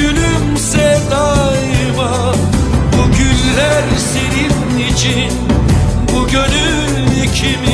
gülüm sevdaima Bu güller senin için Bu gönül kimin?